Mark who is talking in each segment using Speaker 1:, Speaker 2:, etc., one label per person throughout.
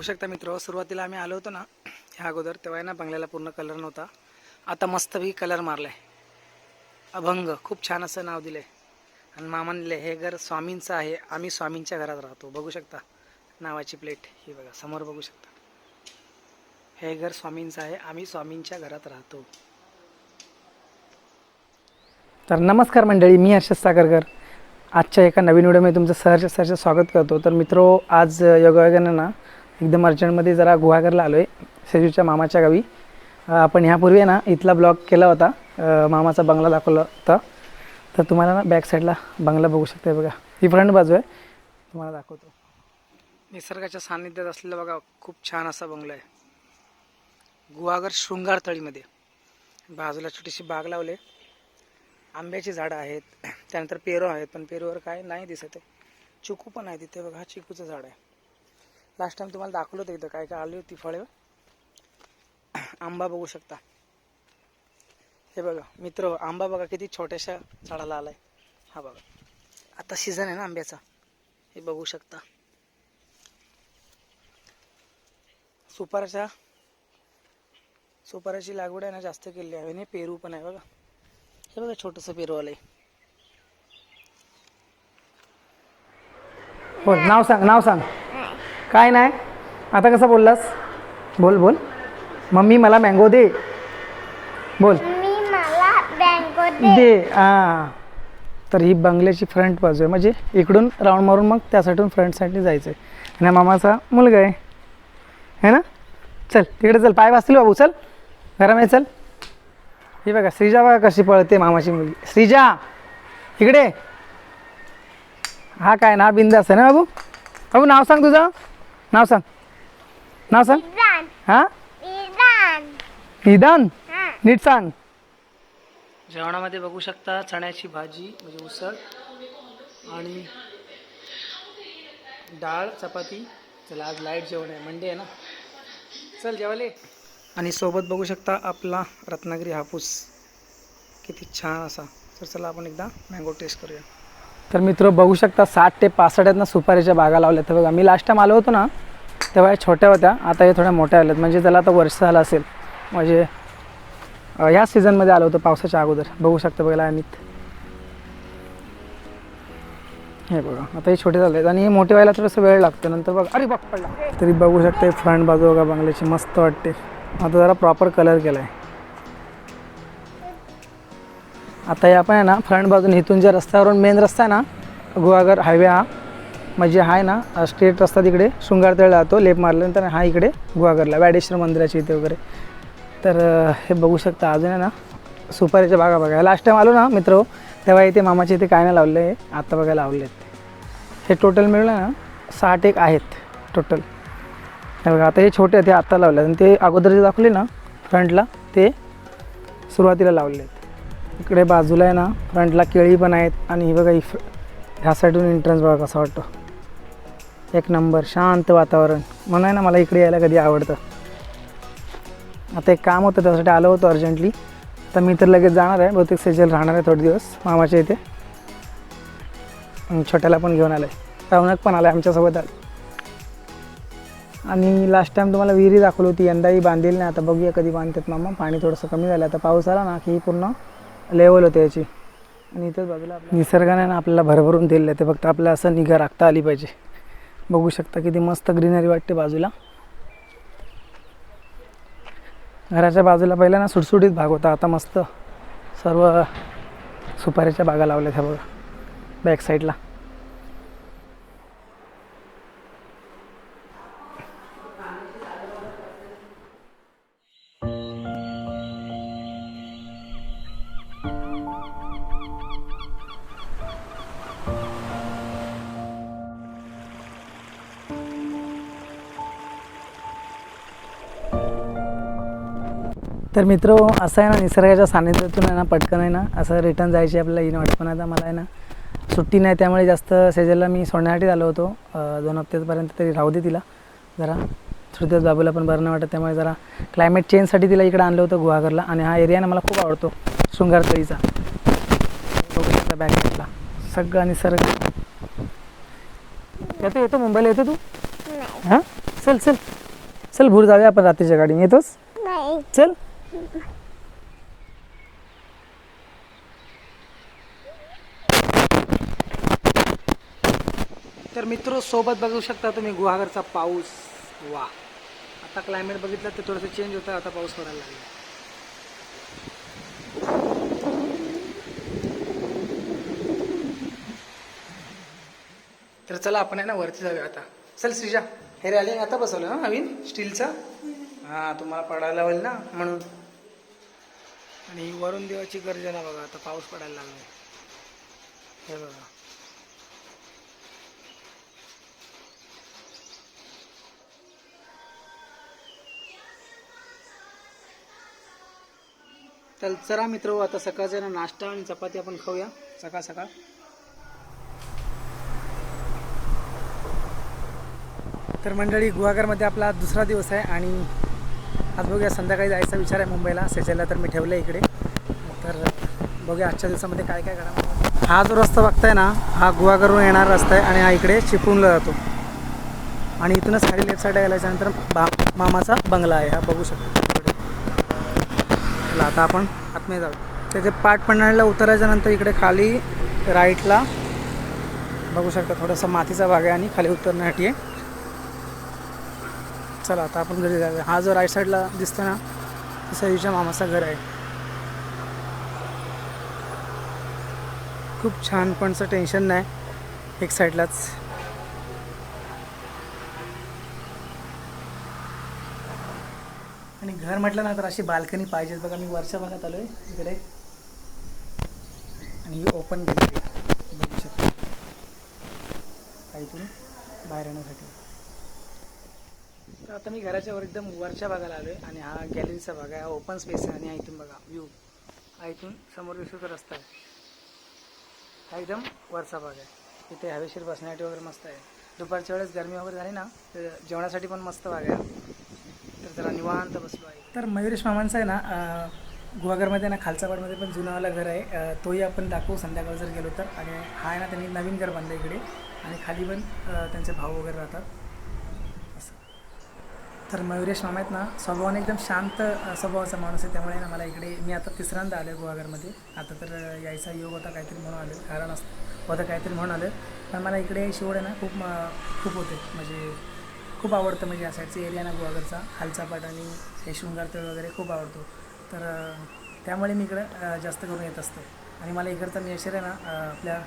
Speaker 1: बघू शकता मित्र सुरुवातीला आम्ही आलो होतो ना ह्या अगोदर तेव्हा आहे ना बंगल्याला पूर्ण कलर नव्हता. आता मस्तपैकी कलर मारलाय. अभंग खूप छान असं नाव दिलंय. आणि मामानले हे घर स्वामींचं आहे आम्ही स्वामींच्या घरात राहतो. बघू शकता नावाची प्लेट ही बघा समोर बघू शकता. हे घर स्वामींचं आहे आम्ही स्वामींच्या घरात राहतो. तर नमस्कार मंडळी मी हर्षद सागरकर आजच्या एका नवीन व्हिडिओमध्ये तुमचं सहर्ष सहर्ष स्वागत करतो. तर मित्रो आज योगायोगाने ना एकदम अर्जंटमध्ये जरा गुहागरला आलो आहे सेजूच्या मामाच्या गावी. आपण ह्यापूर्वी ना इथला ब्लॉग केला होता. मामाचा बंगला दाखवला होता. तर तुम्हाला ना बॅक साईडला बंगला बघू शकता बघा. ही फ्रंट बाजू आहे. तुम्हाला दाखवतो. निसर्गाच्या सान्निध्यात असलेला बघा खूप छान असा बंगला आहे. गुहागर शृंगार तळीमध्ये. बाजूला छोटीशी बाग लावले आंब्याची झाडं आहेत. त्यानंतर पेरू आहेत पण पेरूवर काय नाही दिसत आहे. चिकू पण आहे तिथे बघा हा चिकूचं झाड आहे. लास्ट टाइम तुम्हाला दाखवलं होतं इथं काय काय आली होती फळे. आंबा बघू शकता. हे बघा मित्र आंबा बघा किती छोट्याशा झाडाला आलाय. हा बघा. आता सीझन आहे ना आंब्याचा. हे बघू शकता. सुपाऱ्याच्या सुपाराची लागवड आहे ना जास्त केली आहे. आणि पेरू पण आहे बघा. हे बघा छोटंसं पेरू आलंय. हो नाव सांग नाव सांग. काय नाही. आता कसं बोललास? बोल बोल. मम्मी मला मँगो दे. बोल.
Speaker 2: मी मला बँको दे.
Speaker 1: दे. हां. तर ही बंगल्याची फ्रंट बाजू आहे. म्हणजे इकडून राऊंड मारून मग त्या साईडून फ्रंट साईडने जायचं आहे आणि मामाचा मुलगा आहे. है ना? चल तिकडे चल. पाय वाचतील बाबू. चल. घरामध्ये चल. ही बघा श्रीजा बघा कशी पळते मामाची मुलगी. श्रीजा इकडे. हा काय ना बिंदास आहे ना बाबू? बाबू नाव सांग तुझं. नाव सांग. नाव सांग.
Speaker 2: इराण
Speaker 1: हां? निदान.
Speaker 2: हा.
Speaker 1: नीट सांग. जेवणामध्ये बघू शकता चण्याची भाजी म्हणजे उसळ आणि डाळ चपाती. चला आज लाइट जेवण आहे. मंडे आहे ना? चल जेवाले आणि सोबत बघू शकता आपला रत्नागिरी हापूस. किती छान असा. तर चला आपण एकदा मँगो टेस्ट करूया. तर मित्र बघू शकता साठ ते पासष्ट आहेत ना सुपारीच्या बागा लावल्या तर बघा मी लास्ट टाईम आलो होतो ना तेव्हा या छोट्या होत्या आता हे थोड्या मोठ्या आल्यात. म्हणजे त्याला आता वर्ष झालं असेल म्हणजे ह्या सीझनमध्ये आलं होतं पावसाच्या अगोदर. बघू शकता बघायला आणि हे बघा आता हे छोटे झाले आहेत आणि हे मोठे व्हायला थोडंसं वेळ लागतो. नंतर बघा अरे बघ पडला. तरी बघू शकता फ्रंट बाजू बघा बंगल्याची मस्त वाटते. आता जरा प्रॉपर कलर केला आहे आता हे आपण आहे ना फ्रंट बाजून इथून ज्या रस्त्यावरून मेन रस्ता आहे ना गुहागर हायवे हा म्हणजे आहे ना स्ट्रेट रस्ता तिकडे शृंगारतळ जातो लेप मारल्यानंतर हा इकडे गुहागरला वॅडेश्वर मंदिराच्या इथे वगैरे. तर हे बघू शकता अजून आहे ना सुपारीच्या बागा बघा. लास्ट टाईम आलो ना मित्र तेव्हा इथे मामाच्या इथे काय नाही लावले आहे आत्ता बघा लावले आहेत हे टोटल मिळलं ना साठ एक आहेत टोटल बघा आता हे छोटे आहेत हे आत्ता लावले आणि ते अगोदर जे दाखवले ना फ्रंटला ते सुरुवातीला लावले आहेत इकडे बाजूला आहे ना फ्रंटला केळी पण आहेत आणि ही बघा ही ह्या साईडून एंट्रन्स बघा कसं वाटतं. एक नंबर शांत वातावरण. म्हणून आहे ना मला इकडे यायला कधी आवडतं. आता एक काम होतं त्यासाठी आलो होतो अर्जंटली तर मी तर लगेच जाणार आहे बहुतेक सेजल राहणार आहे थोडे दिवस मामाच्या इथे. छोट्याला पण घेऊन आलं आहे रौनक पण आलं आहे आमच्यासोबत आणि लास्ट टाइम तुम्हाला विहिरी दाखवली होती यंदाही बांधील नाही. आता बघूया कधी बांधतात मामा. पाणी थोडंसं कमी झालं. आता पाऊस आला ना की पूर्ण लेवल होते याची. आणि इथंच बाजूला निसर्गाने ना आपल्याला भरभरून दिलेलं ते फक्त आपल्याला असं निगा राखता आली पाहिजे. बघू शकता किती मस्त ग्रीनरी वाटते बाजूला. घराच्या बाजूला पहिला ना सुटसुटीत भाग होता. आता मस्त सर्व सुपारीच्या बागा लावल्या त्या बघा. बॅक साईडला तर मित्र असं आहे ना निसर्गाच्या सानिध्यातून आहे ना पटकन आहे ना असं रिटर्न जायची आपल्याला इन वाटत पण आता मला आहे ना सुट्टी नाही त्यामुळे जास्त सेजलला मी सोडण्यासाठी आलो होतो. दोन हप्त्यापर्यंत तरी राहू दे तिला. जरा थोडे दिवस बाबूला पण बरं नाही वाटत त्यामुळे जरा क्लायमेट चेंजसाठी तिला इकडे आणलं होतं गुहागरला आणि हा एरिया ना मला खूप आवडतो शृंगारतळीचा. बघू शकता बॅक साईडला सगळा निसर्ग. येतो येतो मुंबईला येतो तू? हां? चल चल. चल भूर जाऊया आपण रात्रीच्या गाडीने. येतोस?
Speaker 2: नाही.
Speaker 1: चल. तर मित्र सोबत बघू शकता तुम्ही गुहागरचा पाऊस. वा. आता क्लायमेट बघितलं तर थोडंसं चेंज होतं आता पाऊस पडायला लागला. तर चला आपण आहे ना वरती जाऊया आता. चल श्रीजा. हे रॅलिंग आता बसवलं ना नवीन? स्टीलचं हां तुम्हाला पडायला होईल ना म्हणून. आणि वरून देवाची गर्जना बघा आता पाऊस पडायला लागला हे बघा. तर चला मित्र आता सकाळचा ना नाश्ता आणि चपाती आपण खाऊया. सकाळ सकाळ. तर मंडळी गुहागरमध्ये आपला दुसरा दिवस आहे आणि आज बघूया संध्याकाळी जायचा विचार आहे मुंबईला. सेचलला तर मी ठेवलं आहे इकडे. तर बघूया आजच्या दिवसामध्ये काय काय करा हा जो रस्ता बघताय ना हा गुहागरवरून येणारा रस्ता आहे आणि हा इकडे चिपळूणला जातो. आणि इथूनच खाली लेफ्ट साईडला गेल्याच्यानंतर बा मामाचा बंगला आहे. हा बघू शकतो. आता आपण आतमध्ये जाऊ त्याचे पाठ पन्हाळ्याला उतरायच्यानंतर इकडे खाली राईटला बघू शकता थोडासा मातीचा भाग आहे आणि खाली उतरण्यासाठी आहे चला आता आपण घरी जाऊया. हा जो राईट साईडला दिसतो ना सईच्या मामाचं घर आहे. खूप छान पणचं टेन्शन नाही. एक साईडलाच आणि घर म्हटलं ना तर अशी बाल्कनी पाहिजे. बघा मी वरच्या भागात आलो आहे इकडे. आणि ही ओपन केली बघू शकता. तुम्ही बाहेर येण्यासाठी. तर आता मी घराच्या वर एकदम वरच्या भागाला आलो आहे आणि हा गॅलरीचा भाग आहे हा ओपन स्पेस आहे आणि हा इथून बघा व्ह्यू हा इथून समोर दिसतो रस्ता आहे. हा एकदम वरचा भाग आहे. इथे हवेशीर बसण्यासाठी वगैरे मस्त आहे. दुपारच्या वेळेस गरमी वगैरे झाली ना तर जेवणासाठी पण मस्त भाग आहे तर जरा निवांत बसलो आहे. तर मयुरेश मामांचं आहे ना गुहागरमध्ये ना खालचापाडमध्ये पण जुनावाला घर आहे. तोही आपण दाखवू संध्याकाळ जर गेलो तर. आणि हा आहे ना त्यांनी नवीन घर बांधलं इकडे. आणि खाली पण त्यांचे भाऊ वगैरे राहतात. तर मयुरेश मामा आहेत ना स्वभावाने एकदम शांत स्वभावाचा माणूस आहे त्यामुळे ना मला इकडे मी आता तिसऱ्यांदा आलो आहे गुहागरमध्ये. आता तर यायचा योग होता काहीतरी म्हणून आलो कारण असतं होतं काहीतरी म्हणून आलो पण मला इकडे शिवड आहे ना खूप खूप होते. म्हणजे खूप आवडतं म्हणजे या साईडचा एरिया ना गुहागरचा. हालचापाट आणि हे शृंगारतळ वगैरे खूप आवडतो. तर त्यामुळे मी इकडं जास्त करून येत असतो. आणि मला इकडचा नेचर आहे ना आपल्या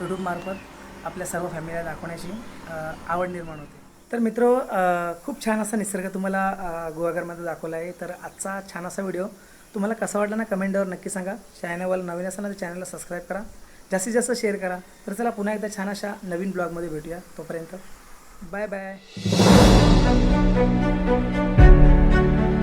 Speaker 1: यूट्यूबमार्फत आपल्या सर्व फॅमिलीला दाखवण्याची आवड निर्माण होते. तर मित्र खूप छान असा निसर्ग तुम्हाला गुहागरमध्ये दाखवला आहे. तर आजचा छान असा व्हिडिओ तुम्हाला कसा वाटला ना कमेंटवर नक्की सांगा. चॅनलवर नवीन असाल ना तर चॅनलला सबस्क्राईब करा. जास्तीत जास्त शेअर करा. तर चला पुन्हा एकदा छान अशा नवीन ब्लॉगमध्ये भेटूया तोपर्यंत. Bye bye